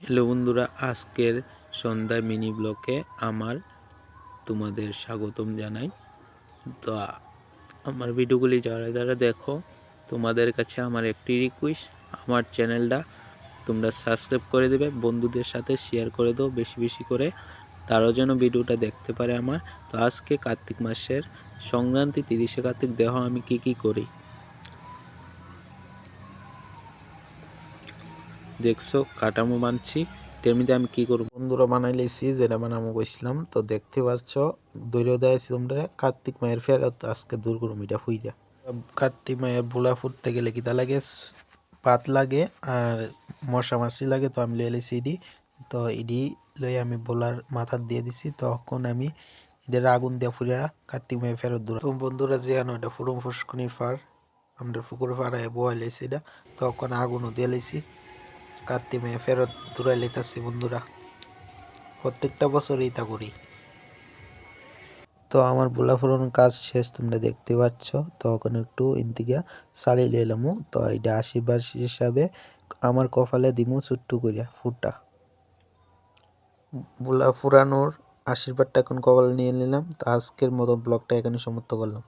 Hello বন্ধুরা, আজকের সন্ধ্যায় মিনি ব্লকে আমার তোমাদের স্বাগতম জানাই। তো আমার ভিডিওগুলি যারা যারা দেখো, তোমাদের কাছে আমার একটি রিকোয়েস্ট আমার চ্যানেলটা তোমরা সাবস্ক্রাইব করে দেবে, বন্ধুদের সাথে শেয়ার করে দাও বেশি বেশি করে তারাও যেন ভিডিওটা দেখতে পারে আমার। তো আজকে কার্তিক মাসের সংক্রান্তি, তিরিশে কার্তিক দেহ আমি কি কি করি। দেখছ, কাটামো বানছি। তেমনিতে আমি কি করব? বন্ধুরা বানাই লিছি যেটা বানাবো কইছিলাম তো দেখতে পাচ্ছ দৈর্য দেয়াছি তোমরা। কার্তিক মায়ের ফেরত, আজকে দুর্গরম এটা ফুইরা। কার্তিক মায়ের বোলা ফুটতে গেলে কিতা লাগে? পাত লাগে আর মশা মাছি লাগে, তো আমি লয়ে লিছি ইডি। তো ইডি লই আমি বোলার মাথা দিয়ে দিছি। তখন আমি এদের আগুন দিয়ে ফুরিয়া কার্তিক মায়ের ফেরত দূর বন্ধুরা যে আনো এটা ফুরুম ফুসকুনির ফার। আমরা পুকুর ফাড়ায় বয় লাইছি এটা। তখন আগুনও দিয়ে লাইছি। কার্তিক মেয়ে ফেরত দূরাই লেতাছি বন্ধুরা। প্রত্যেকটা বছরই তা করি। তো আমার বোলা ফুরানোর কাজ শেষ, তোমরা দেখতে পাচ্ছ। তখন একটু ইন্তিকা সালিয়ে এলামু তো এটা আশীর্বাদ হিসাবে আমার কপালে দিমু ছোট্ট করিয়া ফুটা বোলা ফুরানোর আশীর্বাদটা এখন কপালে নিয়ে নিলাম। তো আজকের মতো ব্লগটা এখানে সমাপ্ত করলাম।